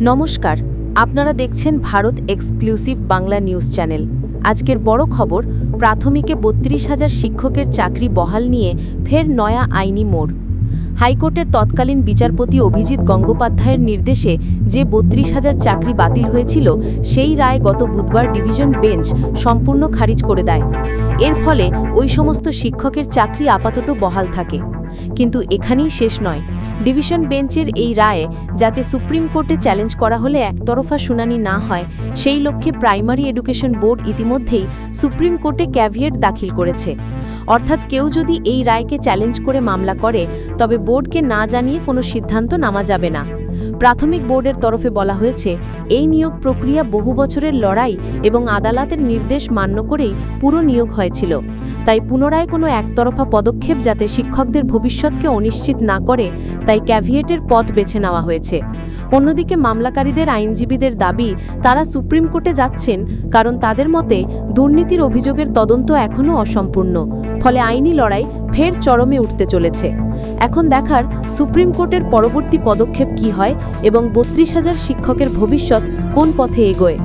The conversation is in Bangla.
নমস্কার, আপনারা দেখছেন Bharat exclusive Bangla news channel. আজকের বড় খবর, প্রাথমিকে বত্রিশ হাজার শিক্ষকের চাকরি বহাল নিয়ে ফের নয়া আইনি মোড়। হাইকোর্টের তৎকালীন বিচারপতি অভিজিৎ গঙ্গোপাধ্যায়ের নির্দেশে যে বত্রিশ হাজার চাকরি বাতিল হয়েছিল, সেই রায় গত বুধবার ডিভিশন বেঞ্চ সম্পূর্ণ খারিজ করে দেয়। এর ফলে ওই সমস্ত শিক্ষকের চাকরি আপাতত বহাল থাকে। কিন্তু এখানেই শেষ নয়। ডিভিশন বেঞ্চের এই রায়ে যাতে সুপ্রিম কোর্টে চ্যালেঞ্জ করা হলে একতরফা শুনানি না হয়, সেই লক্ষ্যে প্রাইমারি এডুকেশন বোর্ড ইতিমধ্যেই সুপ্রিম কোর্টে ক্যাভিয়েট দাখিল করেছে। অর্থাৎ কেউ যদি এই রায়কে চ্যালেঞ্জ করে মামলা করে, তবে বোর্ডকে না জানিয়ে কোনো সিদ্ধান্ত নামা যাবে না। প্রাথমিক বোর্ডের তরফে বলা হয়েছে, এই নিয়োগ প্রক্রিয়া বহু বছরের লড়াই এবং আদালতের নির্দেশ মান্য করেই পুরো নিয়োগ হয়েছিল। তাই পুনরায় কোনো একতরফা পদক্ষেপ যাতে শিক্ষকদের ভবিষ্যৎকে অনিশ্চিত না করে, তাই ক্যাভিয়েটের পথ বেছে নেওয়া হয়েছে। অন্যদিকে মামলাকারীদের আইনজীবীদের দাবি, তারা সুপ্রিম কোর্টে যাচ্ছেন কারণ তাদের মতে দুর্নীতির অভিযোগের তদন্ত এখনও অসম্পূর্ণ, ফলে আইনি লড়াই ফের চরমে উঠতে চলেছে। এখন দেখার সুপ্রিম কোর্টের পরবর্তী পদক্ষেপ কি হয় এবং বত্রিশ হাজার শিক্ষকের ভবিষ্যৎ কোন পথে এগোয়।